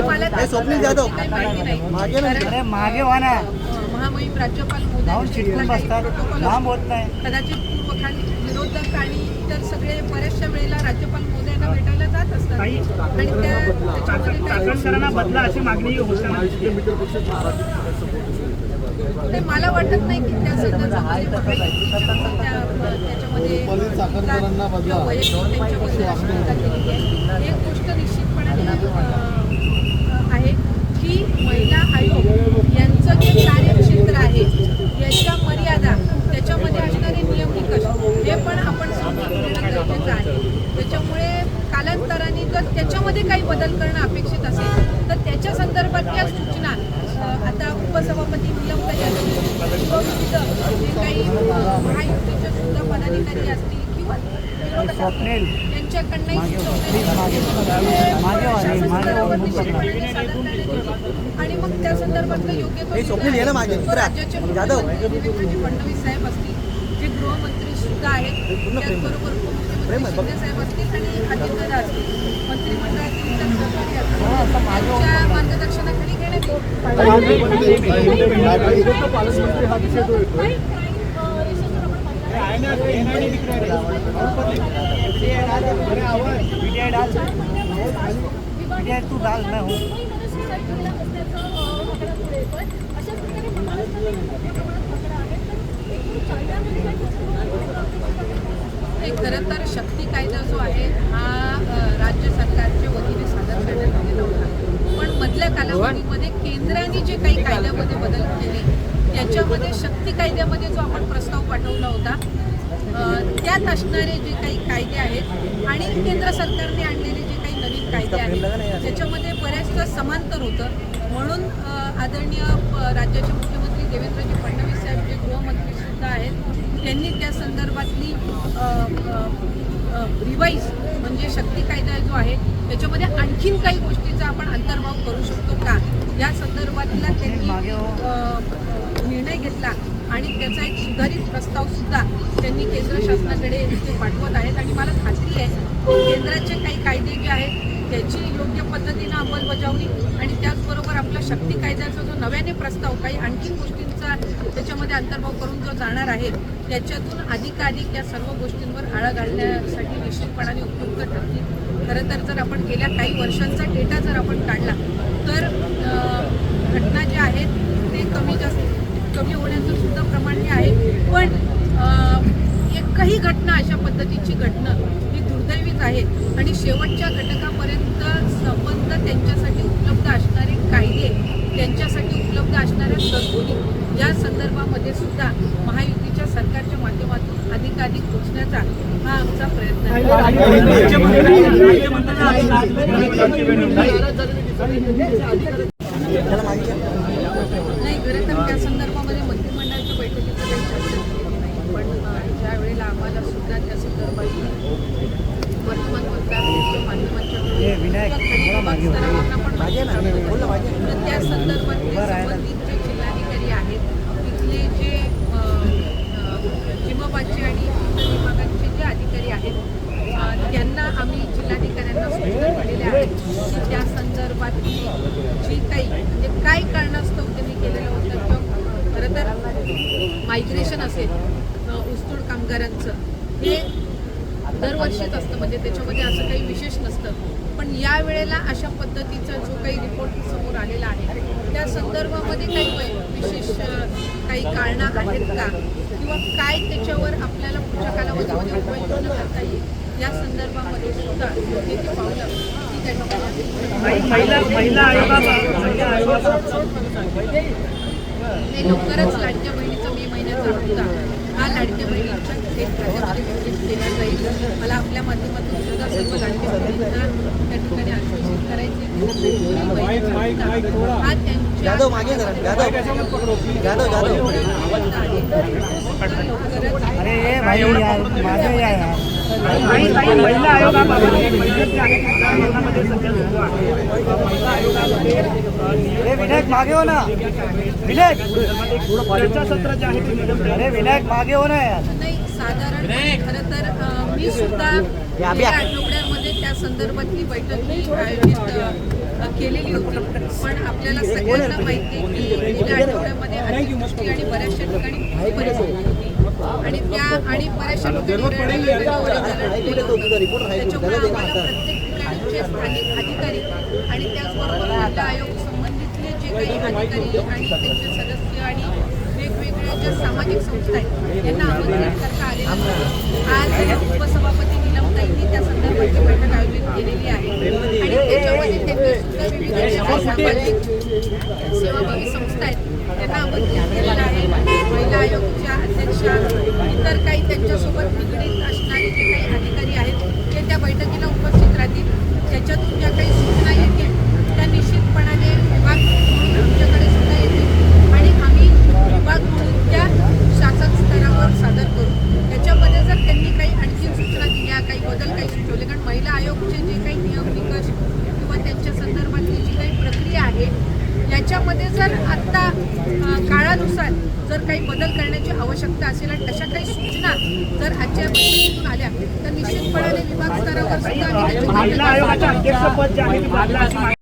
हे स्वप्नील जाधव. मागे नाही. कारण, अरे मागे व्हा ना. अं, महामहिम राज्यपाल नाही कदाचित विरोधक आणि इतर सगळे बऱ्याचशा वेळेला राज्यपाल महोदयांना भेटायला जात असतात. आणि त्या बदला अशी मागणी मला वाटत नाही की त्या त्या- त्याच्यामध्ये वैयक्तिक केलेली आहे. एक गोष्ट निश्चितपणाने आहे की महिला आयोग यांचं जे कार्यक्षेत्र आहे याच्या मर्यादा त्याच्यामध्ये असणारे नियम निकष हे पण आपण समजून घेणं गरजेचं आहे. त्याच्यामुळे कालांतराने जर त्याच्यामध्ये काही बदल करणं अपेक्षित असेल तर त्याच्या संदर्भातल्या सूचना अं, आता उपसभापती नियम किंवा विविध पकडा. निश्चितपणे सादर करण्यात येईल. आणि मग त्या संदर्भातलं योग्य तो स्वप्नील. राज्याचे. मुख्यमंत्री फडणवीस साहेब असतील जे गृहमंत्री सुद्धा आहेत त्याचबरोबर उपमुख्यमंत्री शिंदे साहेब असतील आणि असतील. मंत्रिमंडळातील असतील त्यांच्या मार्गदर्शनाखाली घेण्यात येईल. तू डाल ना हो अशा प्रकारे खरं तर शक्ती कायदा जो आहे हा अ, राज्य सरकारच्या वतीने सादर करण्यात आलेला होता पण मधल्या कालावधीमध्ये केंद्राने जे काही कायद्यामध्ये बदल केले त्याच्यामध्ये शक्ती कायद्यामध्ये जो आपण प्रस्ताव पाठवला होता त्यात असणारे जे काही कायदे आहेत आणि केंद्र सरकारने आणलेले जे काही नवीन कायदे आहेत त्याच्यामध्ये बऱ्याचदा समांतर होतं. म्हणून आदरणीय प- राज्याचे मुख्यमंत्री देवेंद्रजी फडणवीस साहेब जे गृहमंत्रीसुद्धा आहेत त्यांनी त्या संदर्भातली रिवाईज म्हणजे शक्ती कायदा जो आहे त्याच्यामध्ये आणखीन काही गोष्टीचा आपण अंतर्भाव करू शकतो का? या संदर्भातला त्यांनी निर्णय घेतला. आणि त्याचा एक सुधारित प्रस्ताव सुद्धा त्यांनी केंद्र शासनाकडे ते पाठवत आहेत. आणि मला खात्री आहे की केंद्राचे काही कायदे जे आहेत त्याची योग्य पद्धतीनं अंमलबजावणी आणि त्याचबरोबर आपला शक्ती कायद्याचा जो नव्याने प्रस्ताव काही आणखी गोष्टींचा त्याच्यामध्ये अंतर्भाव करून जो जाणार आहे त्याच्यातून अधिकाधिक या सर्व गोष्टींवर आळा घालण्यासाठी निश्चितपणाने उपयुक्त ठरतील. खरं तर जर आपण गेल्या काही वर्षांचा डेटा जर आपण काढला तर घटना ज्या आहेत सुद्धा प्रमाण आहे. पण एकही घटना अशा पद्धतीची घटना ही दुर्दैवीच आहे. आणि शेवटच्या घटकापर्यंत संबंध त्यांच्यासाठी उपलब्ध असणारे कायदे त्यांच्यासाठी उपलब्ध असणाऱ्या तरतुदी या संदर्भामध्ये सुद्धा महायुतीच्या सरकारच्या माध्यमातून अधिकाधिक पोचण्याचा हा आमचा प्रयत्न आहे. नाही खरं तर त्या संदर्भामध्ये पण अ, ज्या वेळेला आम्हाला सुद्धा त्या संदर्भात वर्तमानपत्राच्या माध्यमांच्या हे विनायक, थोडा मागे हो. स्तरावरनं पण मागे ना बोल ना मागे तर त्या संदर्भातले उभं राहायला. संबंधित जे जिल्हाधिकारी आहेत तिथले जे अ, अ, जिमबाचे आणि इतर विभागांचे जे अधिकारी आहेत अ, त्यांना आम्ही जिल्हाधिकाऱ्यांना सूचना दिलेल्या आहेत की त्या संदर्भातली जी काही म्हणजे काय कारणास्तव त्यांनी केलेलं होतं किंवा खरं तर मायग्रेशन असेल ऊसतोड कामगारांचं हे दरवर्षीच असतं. म्हणजे त्याच्यामध्ये असं काही विशेष नसतं. पण या वेळेला अशा पद्धतीचा जो काही रिपोर्ट समोर आलेला आहे त्या संदर्भामध्ये काही विशेष काही कारणं आहेत का? किंवा काय त्याच्यावर आपल्याला पुढच्या कालावधीमध्ये उपाययोजना करता येईल? या संदर्भामध्ये सुद्धा योग्य ती पावलं ही त्या ठिकाणी महिला महिला आयोगा महिला आयोगा ते लवकरच लाडक्या बहिणीचा हा लाडक्या केला जाईल. मला आपल्या माध्यमातून सुद्धा सर्व लाडक्या बहिणींना त्या ठिकाणी आश्वासित करायचे हा त्यांच्या जाधव मागे जरा जाधव. जाधव जाधव. आवडता आहे ये महिला आयोगाबाबत महिला आयोगामध्ये अरे विनायक मागे हो ना. विनायक चर्चासत्र जे आहे ते अरे विनायक मागे हो ना यार. नाही साधारण खरं तर मी सुद्धा या, गेल्या. आठवड्यामध्ये त्या संदर्भातली बैठक आयोजित केलेली होती. पण आपल्याला सगळ्यांना माहिती आहे की गेल्या आठवड्यामध्ये अतिवृष्टी आणि बऱ्याचशा ठिकाणी पूर परिस्थिती आणि त्या आणि बऱ्याचशा. त्याच्यामुळे आम्हाला प्रत्येक ठिकाणचे स्थानिक अधिकारी आणि त्याचबरोबर महिला आयोग संबंधितले जे काही अधिकारी आणि त्यांचे सदस्य आणि वेगवेगळ्या ज्या सामाजिक संस्था आहेत त्यांना आमंत्रित करता आलेलं आज उपसभापती नीलमताईंनी त्या संदर्भाची बैठक आयोजित केलेली आहे. आणि त्याच्यामध्ये त्यांनी सुद्धा विविध सामाजिक सेवाभावी संस्था आहेत त्यांना आमंत्रित केलेलं आहे. महिला आयोगाच्या अध्यक्षा इतर काही त्यांच्यासोबत निगडीत असणारे जे काही अधिकारी आहेत ते त्या बैठकीला उपस्थित राहतील त्याच्यातून ज्या काही सूचना येतील त्या निश्चितपणाने विभाग म्हणून आमच्याकडे सुद्धा येतील आणि आम्ही विभाग म्हणून त्या शासन स्तरावर सादर करू त्याच्यामध्ये जर त्यांनी काही आणखी सूचना दिल्या काही बदल काही सुचवले कारण महिला आयोगचे जे काही नियम निकष किंवा त्यांच्या संदर्भातली जी काही प्रक्रिया आहे याच्यामध्ये जर आत्ता काळानुसार जर काही बदल करण्याची आवश्यकता असेल आणि तशा काही सूचना जर आजच्या बैठकीतून आल्या तर निश्चितपणाने विभाग स्तरावर सुद्धा आम्ही त्याची